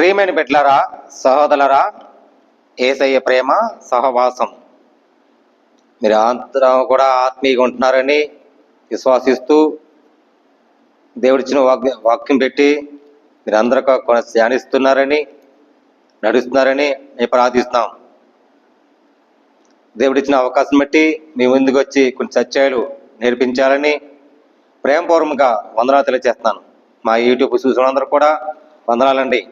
ప్రియమైన బిడ్డలారా సహోదరులరా ఏసయ్య ప్రేమ సహవాసం. మీరు అందరం కూడా ఆత్మీయంగా ఉంటున్నారని విశ్వాసిస్తూ దేవుడిచ్చిన వాక్ వాక్యం పెట్టి మీరు అందరూ ధ్యానిస్తున్నారని నడుస్తున్నారని మేము ప్రార్థిస్తున్నాం. దేవుడిచ్చిన అవకాశం బట్టి మీ ముందుకు వచ్చి కొన్ని సత్యాలు నేర్పించాలని ప్రేమపూర్వకంగా వందనాలు తెలియజేస్తున్నాను. మా యూట్యూబ్ చూసినందరూ కూడా వందనాలండి.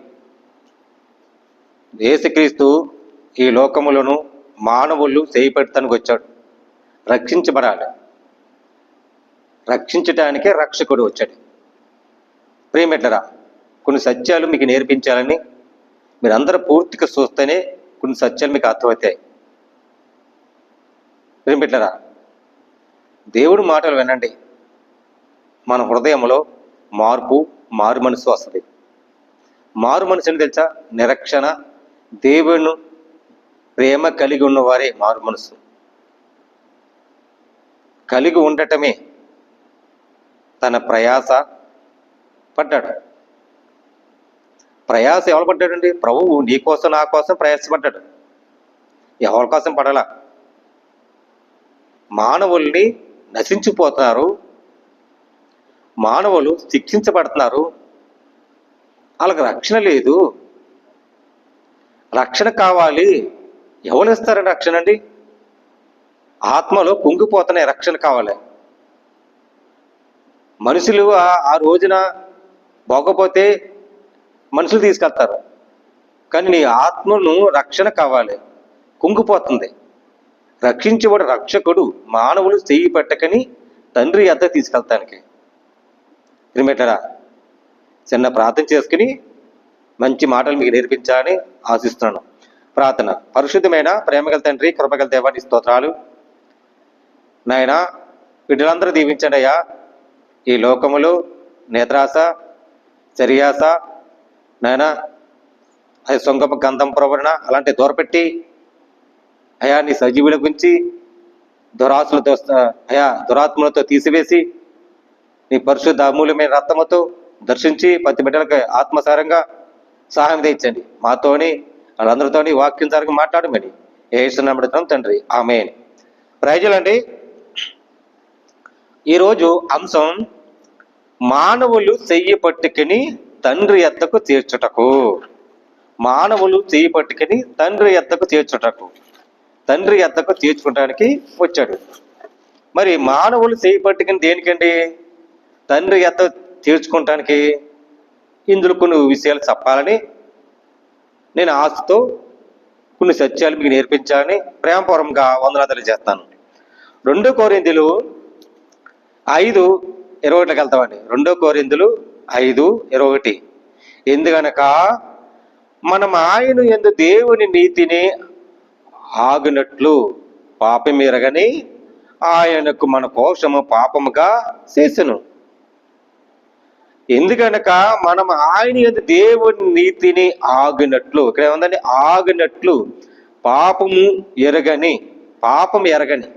యేసుక్రీస్తు ఈ లోకములను మానవులు చేయిపెడతానికి వచ్చాడు. రక్షించబడాలి. రక్షించటానికే రక్షకుడు వచ్చాడు. ప్రియమిట్లరా కొన్ని సత్యాలు మీకు నేర్పించాలని మీరందరూ పూర్తిగా చూస్తేనే కొన్ని సత్యాలు మీకు అర్థమవుతాయి. ప్రియమిట్లరా దేవుడు మాటలు వినండి. మన హృదయంలో మార్పు మారు మనసు వస్తుంది. మారు మనసు అని తెలుసా? నిరక్షణ దేవుని ప్రేమ కలిగి ఉన్నవారే మారు మనసు. కలిగి ఉండటమే తన ప్రయాస పడ్డాడు. ప్రయాస ఎవరు పడ్డాడండి? ప్రభువు నీ కోసం నా కోసం ప్రయాసపడ్డాడు. ఎవరి కోసం పడలా? మానవుల్ని నశించిపోతున్నారు మానవులు శిక్షించబడుతున్నారు. వాళ్ళకి రక్షణ లేదు. రక్షణ కావాలి. ఎవరు ఇస్తారు రక్షణ అండి? ఆత్మలో కుంగిపోతున్నాయి రక్షణ కావాలి. మనుషులు ఆ- రోజున పోకపోతే మనుషులు తీసుకెళ్తారు. కానీ నీ ఆత్మను రక్షణ కావాలి. కుంగిపోతుంది. రక్షించబడి రక్షకుడు మానవులు చేయి పెట్టకని తండ్రి అద్ద తీసుకెళ్తానికి. తిరిమెట్లరా చిన్న ప్రార్థన చేసుకుని మంచి మాటలు మీకు నేర్పించాలని ఆశిస్తున్నాను. ప్రార్థన. పరిశుద్ధమైన ప్రేమగల తండ్రి కృపగల దేవాన్ని స్తోత్రాలు. నాయన వీటిలందరూ దీవించండి అయ్యా. ఈ లోకములు నేత్రాస చర్యాస నాయన అది సొంగప గంధం ప్రవరణ అలాంటి దూరపెట్టి అయా నీ సజీవుల గురించి దురాసులతో అయా దురాత్మలతో తీసివేసి నీ పరిశుద్ధ అమూల్యమైన రక్తముతో దర్శించి పత్తి బిడ్డలకు ఆత్మసారంగా సహాయం తెచ్చండి. మాతోని వాళ్ళందరితోని వాక్యం సరిగా మాట్లాడమని. ఏసునమ్మడుతున్నాం తండ్రి. ఆమె ప్రజలండి ఈరోజు అంశం మానవులు చెయ్యి పట్టుకుని తండ్రి ఎద్దకు తీర్చుటకు. మానవులు చెయ్యి పట్టుకుని తండ్రి ఎద్దకు తీర్చుటకు. తండ్రి ఎద్దకు తీర్చుకోవడానికి వచ్చాడు. మరి మానవులు చెయ్యి పట్టుకుని దేనికండి? తండ్రి ఎత్త తీర్చుకోవటానికి ఇందులో కొన్ని విషయాలు చెప్పాలని నేను ఆశతో కొన్ని సత్యాలు మీకు నేర్పించాలని ప్రేమపూర్వకంగా వందనాలు చేస్తాను. రెండో కోరిందులు ఐదు ఇరవై ఒకటికి వెళ్తామండి. రెండో కోరిందులు ఐదు ఇరవై ఒకటి. ఎందుకనక మనం ఆయన ఎందు దేవుని నీతిని ఆగినట్లు పాపం ఎరగని ఆయనకు మన కోసము పాపముగా చేసను. ఎందుకనక మనం ఆయన ఎందు దేవుని నీతిని ఆగినట్లు ఇక్కడ ఏముందండి? ఆగినట్లు పాపము ఎరగని పాపం ఎరగని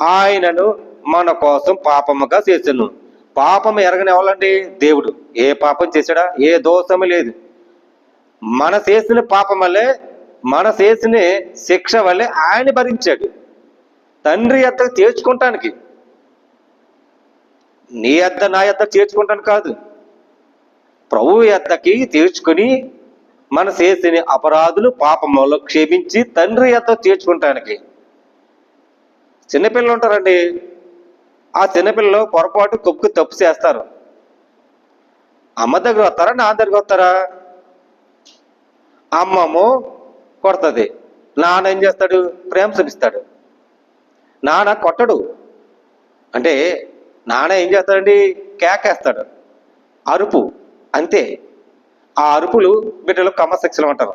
ఆయనను మన కోసం పాపముగా చేసెను. పాపం ఎరగని ఎవరండి దేవుడు. ఏ పాపం చేశాడా? ఏ దోషము లేదు. మన చేసిన పాపం వల్లే మన చేసిన శిక్ష వల్లే ఆయన భరించాడు. తండ్రి అత్తకు తీర్చుకుంటానికి నీ అద్ద నా అద్ద తీర్చుకుంటాను కాదు. ప్రభు ఎద్దకి తీర్చుకుని మన చేసిన అపరాధులు పాపములో క్షేమించి తండ్రి ఎద్ద తీర్చుకుంటానికి. చిన్నపిల్లలు ఉంటారండి. ఆ చిన్నపిల్లలు పొరపాటు కొక్కు తప్పు చేస్తారు. అమ్మ దగ్గర వస్తారా నా దగ్గర వస్తారా? అమ్మము కొడుతుంది. నాన్న ఏం చేస్తాడు? ప్రేమ చూపిస్తాడు. నాన్న కొట్టడు. అంటే నాన్న ఏం చేస్తాడండి? కేకేస్తాడు. అరుపు. అంతే. ఆ అరుపులు బిడ్డలు క్రమశిక్షణ అంటారు.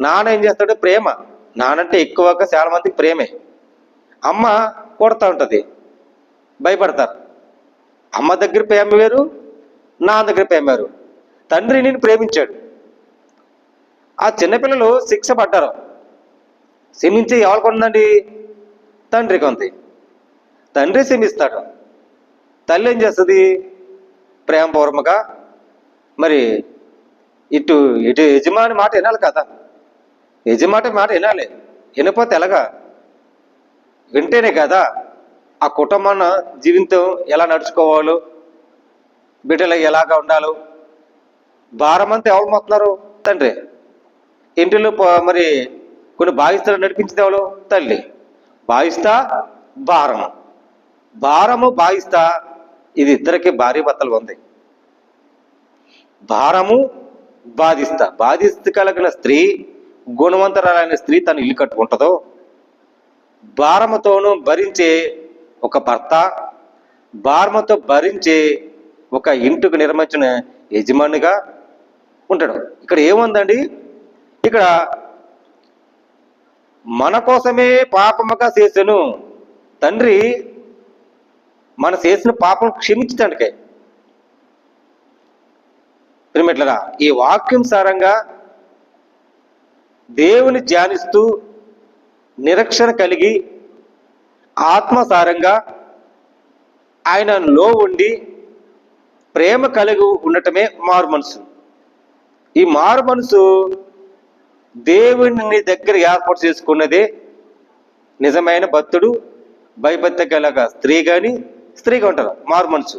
నాన్న ఏం చేస్తాడు? ప్రేమ. నానంటే ఎక్కువగా చాలా మందికి ప్రేమే. అమ్మ కొడతా ఉంటుంది. భయపడతారు. అమ్మ దగ్గర ప్రేమ వేరు నా దగ్గర ప్రేమ వేరు. తండ్రి నేను ప్రేమించాడు. ఆ చిన్నపిల్లలు శిక్ష పడ్డారు క్షమించి ఎవరికి ఉందండి తండ్రికి ఉంది. తండ్రి క్షమిస్తాడు. తల్లి ఏం చేస్తుంది? ప్రేమపూర్వక మరి ఇటు ఇటు యజమాని మాట వినాలి కదా. యజమాని మాట వినాలి. వినపోతే ఎలాగా? వింటేనే కదా ఆ కుటుంబాన్ని జీవితం ఎలా నడుచుకోవాలో? బిడ్డలు ఎలాగా ఉండాలో? భారం అంతా ఎవరు మోస్తున్నారు తండ్రి. ఇంటిలో మరి కొన్ని బాధిస్తలు నడిపించింది ఎవరు? తల్లి. బాధిస్తా భారము భారము బాధిస్తా ఇది ఇద్దరికి భార్య భర్తలు ఉంది. భారము బాధిస్తా. బాధిస్త కలిగిన స్త్రీ గుణవంతరాలైన స్త్రీ తను ఇల్లు కట్టుకుంటుందో భారముతోనూ భరించే ఒక భర్త భారముతో భరించే ఒక ఇంటికి నిర్మించిన యజమానిగా ఉంటాడు. ఇక్కడ ఏముందండి? ఇక్కడ మన కోసమే పాపముగా చేసెను. తండ్రి మన చేసిన పాపం క్షమించడానికే ప్రిమిట్లరా ఈ వాక్యం సారంగా దేవుని ధ్యానిస్తూ నిరక్షణ కలిగి ఆత్మసారంగా ఆయనలో ఉండి ప్రేమ కలిగి ఉండటమే మారు మనసు. ఈ మారు మనసు దేవుని దగ్గర ఏర్పాటు చేసుకున్నదే నిజమైన భక్తుడు భయభక్తి గలగా స్త్రీ కానీ స్త్రీగా ఉంటారు మారు మనసు.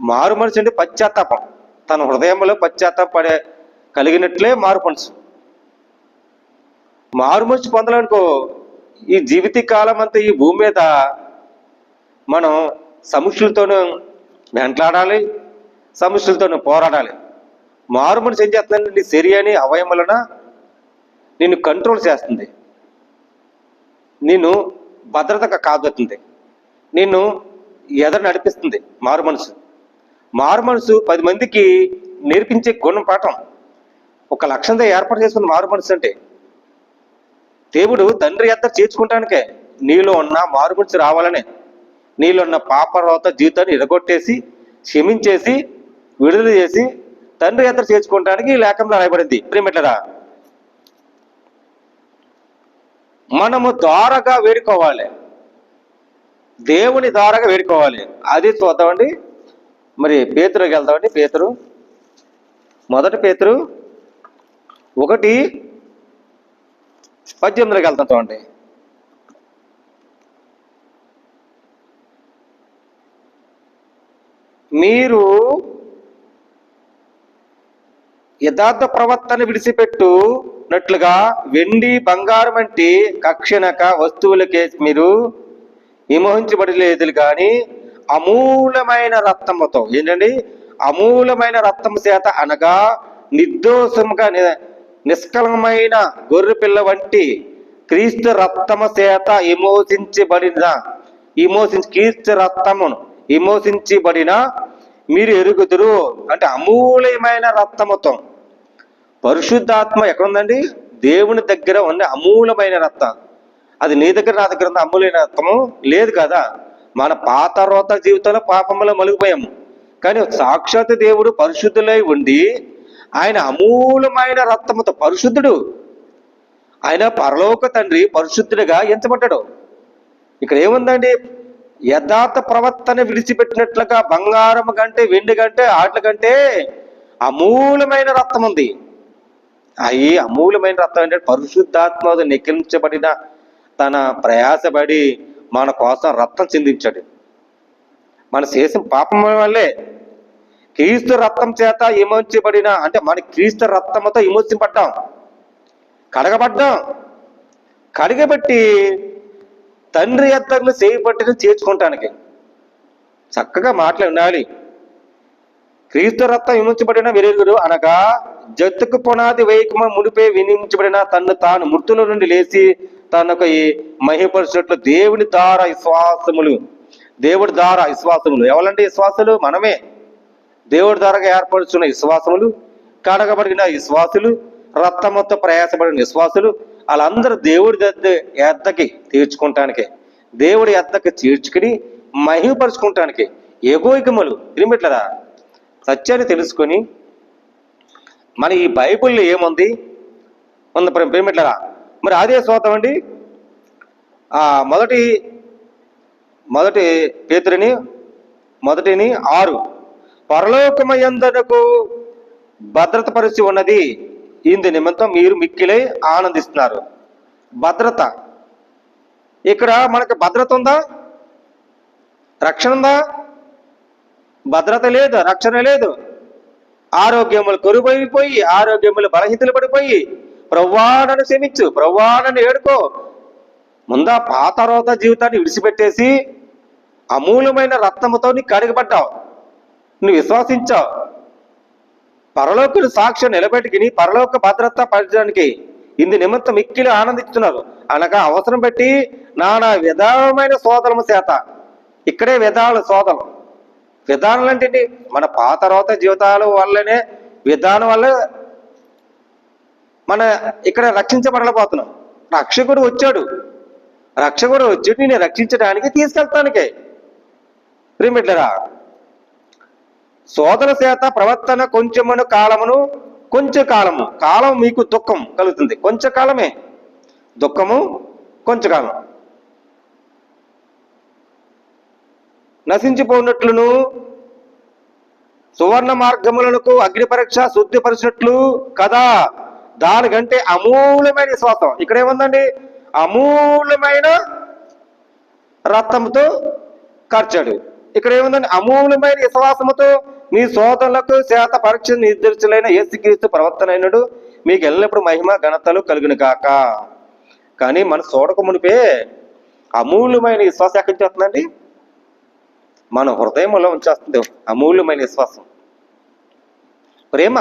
మారు మనసు అంటే పశ్చాత్తాపం. తన హృదయంలో పశ్చాత్తాపడే కలిగినట్లే మారు మనసు. మారు మనసు పొందాలనుకో ఈ జీవిత కాలం అంతా ఈ భూమి మీద మనం సమస్యలతోనూ వెంటలాడాలి సమస్యలతోనూ పోరాడాలి. మారు మనసు ఏం చేస్తుందంటే నీ శరీరాన్ని అవయములన నిన్ను కంట్రోల్ చేస్తుంది. నిన్ను భద్రతగా కాదుతుంది నిన్ను ఎదరు నడిపిస్తుంది. మారు మనసు. మారు మనసు పది మందికి నేర్పించే గుణం పాఠం. ఒక లక్ష్యంతో ఏర్పాటు చేసుకున్న మారు మనసు అంటే దేవుడు తండ్రి ఎద్దరు చేర్చుకుంటానికే నీలో ఉన్న మారు మనసు రావాలనే నీలో ఉన్న పాపరోత జీవితాన్ని ఇరగొట్టేసి క్షమించేసి విడుదల చేసి తండ్రి ఎద్ద చేర్చుకోవడానికి ఈ లేఖంలో రాయబడింది. ప్రేమిట్లరా మనము ద్వారగా వేడుకోవాలి. దేవుని ద్వారాగా వేడుకోవాలి. అది చూద్దామండి. మరి పేతురుకి వెళ్దామండి. పేతురు. మొదటి పేతురు. ఒకటి. పద్దెనిమిదిలోకి వెళ్తాం చూడండి. మీరు యథార్థ ప్రవర్తన విడిచిపెట్టునట్లుగా వెండి బంగారం వంటి కక్షణక వస్తువులకే మీరు విమోహించబడలేదు కానీ అమూలమైన రక్తముతో ఏంటండి? అమూలమైన రక్తము చేత అనగా నిర్దోషముగా నిష్కలమైన గొర్రె పిల్ల వంటి క్రీస్తు రక్తము చేత విమోచించబడిన విమోచించి క్రీస్తు రక్తమును విమోచించబడిన మీరు ఎరుగుదురు. అంటే అమూల్యమైన రక్తముతో. పరిశుద్ధాత్మ ఎక్కడుందండి? దేవుని దగ్గర ఉన్న అమూలమైన రక్తం అది నీ దగ్గర నా దగ్గర ఉన్న లేదు కదా. మన పాత రోత జీవితంలో పాపంలో మలిగిపోయాము కానీ సాక్షాత్ దేవుడు పరిశుద్ధులై ఉండి ఆయన అమూలమైన రక్తముతో పరిశుద్ధుడు. ఆయన పరలోక తండ్రి పరిశుద్ధుడిగా ఎంచబడ్డాడు. ఇక్కడ ఏముందండి? యథార్థ ప్రవర్తన విడిచిపెట్టినట్లుగా బంగారం కంటే వెండి కంటే ఆటల కంటే అమూలమైన రక్తం ఉంది అయ్యి అమూలమైన రక్తం అంటే పరిశుద్ధాత్మ నిఖిలించబడిన తన ప్రయాసపడి మన కోసం రక్తం చిందించాడు. మన చేసిన పాపం వల్లే క్రీస్తు రక్తం చేత విమోచించబడిన అంటే మన క్రీస్తు రక్తంతో విమోచింపడ్డాం కడగబడ్డాం. కడిగబట్టి తండ్రి ఎత్తర్లు చేయి పట్టిన చేర్చుకుంటానికి చక్కగా మాటలు క్రీస్తు రక్తం విమోచించబడిన వెలుగురు అనగా జత్తుకు పునాది వేయకమ మునిపే వినించబడిన తన్ను తాను మృతుల నుండి లేచి తనకు ఈ మహిపరిచినట్లు దేవుని దార విశ్వాసములు దేవుడి దార విశ్వాసములు. ఎవరంటే విశ్వాసులు? మనమే. దేవుడి ద్వారా ఏర్పరుచున్న విశ్వాసములు కడగబడిన విశ్వాసులు రక్తముతో ప్రయాసపడిన విశ్వాసులు వాళ్ళందరూ దేవుడి దద్ద ఎద్దకి తీర్చుకుంటానికి దేవుడి ఎద్దకి తీర్చుకుని మహిమపరుచుకుంటానికి ఎగోయికములు. వినిపెట్లరా సత్యాన్ని తెలుసుకొని మన ఈ బైబిల్లో ఏముంది? ఉంది ప్రేమిట్లరా మరి అదే శ్రోతం అండి. మొదటి మొదటి పేతుడిని మొదటిని ఆరు. పరలోకమయందనకు భద్రతపరిచి ఉన్నది. ఇందు నిమిత్తం మీరు మిక్కిలై ఆనందిస్తున్నారు. భద్రత. ఇక్కడ మనకి భద్రత ఉందా? రక్షణ ఉందా? భద్రత లేదు రక్షణ లేదు. ఆరోగ్యములు కొరువైపోయి ఆరోగ్యములు బలహీతలు పడిపోయి ప్రవ్వాడను క్షమించు ప్రవ్వాడను ఏడుకో. ముందా పాత రోత జీవితాన్ని విడిచిపెట్టేసి అమూల్యమైన రత్నముతో నీ కడిగబడ్డావు. నువ్వు విశ్వాసించావు. పరలోకులు సాక్ష్యం నిలబెట్టుకుని పరలోక భద్రత పరచడానికి ఇందు నిమిత్తం మిక్కిలు ఆనందిస్తున్నారు అనగా అవసరం పెట్టి నానా విధానమైన సోదరము చేత. ఇక్కడే విధాలు సోదరం. విధానాలు అంటే మన పాత రోత జీవితాల వల్లనే విధానం వల్ల మన ఇక్కడ రక్షించబడలేకపోతున్నాం. రక్షకుడు వచ్చాడు. రక్షకుడు వచ్చి నేను రక్షించడానికి తీసుకెళ్తానికే. ప్రిమిట్లరా సోదర చేత ప్రవర్తన కొంచెమును కాలమును కొంచెం కాలము. కాలం మీకు దుఃఖం కలుగుతుంది. కొంచెం కాలమే. దుఃఖము కొంచెం కాలం. నశించిపోయినట్లును సువర్ణ మార్గములకు అగ్ని పరీక్ష శుద్ధిపరిచినట్లు కదా? దానికంటే అమూల్యమైన విశ్వాసం ఇక్కడ ఏముందండి? అమూల్యమైన రక్తంతో కార్చాడు ఇక్కడ ఏముందండి? అమూల్యమైన విశ్వాసముతో మీ సోదరులకు చేత పరీక్ష నిర్దేశులైన ఏసుక్రీస్తు ప్రవర్తన అయినడు మీకు ఎల్లప్పుడు మహిమ ఘనతలు కలిగిన కాక కానీ మన చూడక మునిపే అమూల్యమైన విశ్వాసం ఎక్కడి నుంచి వస్తుందండి? మన హృదయంలో ఉంచేస్తుంది. అమూల్యమైన విశ్వాసం ప్రేమ.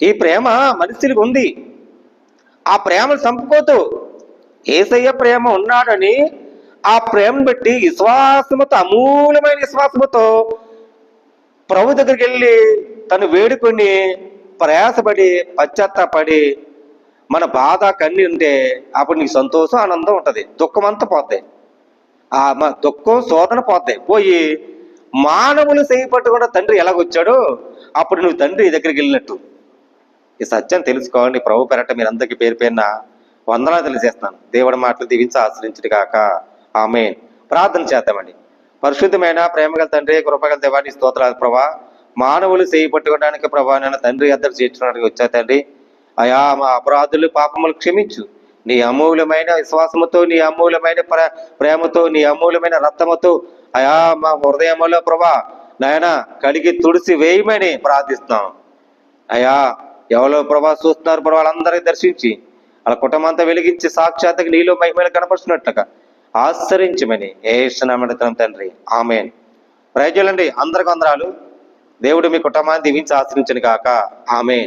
ఈ ప్రేమ మనుషులకు ఉంది. ఆ ప్రేమను చంపుకోతూ ఏసయ్య ప్రేమ ఉన్నాడని ఆ ప్రేమను బట్టి విశ్వాసముతో అమూల్యమైన విశ్వాసముతో ప్రభు దగ్గరికి వెళ్ళి తను వేడుకొని ప్రయాసపడి పశ్చాత్తాపడి మన బాధ కన్ని ఉంటే అప్పుడు నీకు సంతోషం ఆనందం ఉంటుంది. దుఃఖం అంతా పోతాయి. ఆ దుఃఖం శోధన పోతాయి. పోయి మానవులు చేయబట్టుకున్న తండ్రి ఎలాగొచ్చాడో అప్పుడు నువ్వు తండ్రి దగ్గరికి వెళ్ళినట్టు. ఈ సత్యం తెలుసుకోవాలని ప్రభు పెరట మీరు పేరు పేరున వందనాలు తెలియజేస్తున్నాను. దేవుడి మాటలు దీవించి ఆశ్రయించుడు కాక ఆమె ప్రార్థన చేద్దామండి. పరిశుద్ధమైన ప్రేమగల తండ్రి కృపగల దేవాన్ని స్తోత్రాలు ప్రభా. మానవులు చేయి పట్టుకోవడానికి ప్రభా నేను తండ్రి అద్దరు చేర్చడానికి వచ్చా తండ్రి. అయా మా అపరాధులు పాపములు క్షమించు. నీ అమూల్యమైన విశ్వాసముతో నీ అమూల్యమైన ప్ర- ప్రేమతో నీ అమూల్యమైన రక్తముతో అయా మా హృదయములో ప్రభా నాయన కడిగి తుడిసి వేయమని ప్రార్థిస్తున్నాం. అయ్యా ఎవరో ప్రభా చూస్తున్నారు ప్రభా వాళ్ళందరినీ దర్శించి వాళ్ళ కుటుంబం అంతా వెలిగించి సాక్షాత్కి నీలో మహిమలు కనపరుస్తున్నట్లుగా ఆశ్చరించమని ఏసునామడతాం తండ్రి. ఆమె ప్రయోజనండి అందరికి అందరాలు దేవుడు మీ కుటుంబాన్ని దీవించి ఆశ్రయించను కాక ఆమె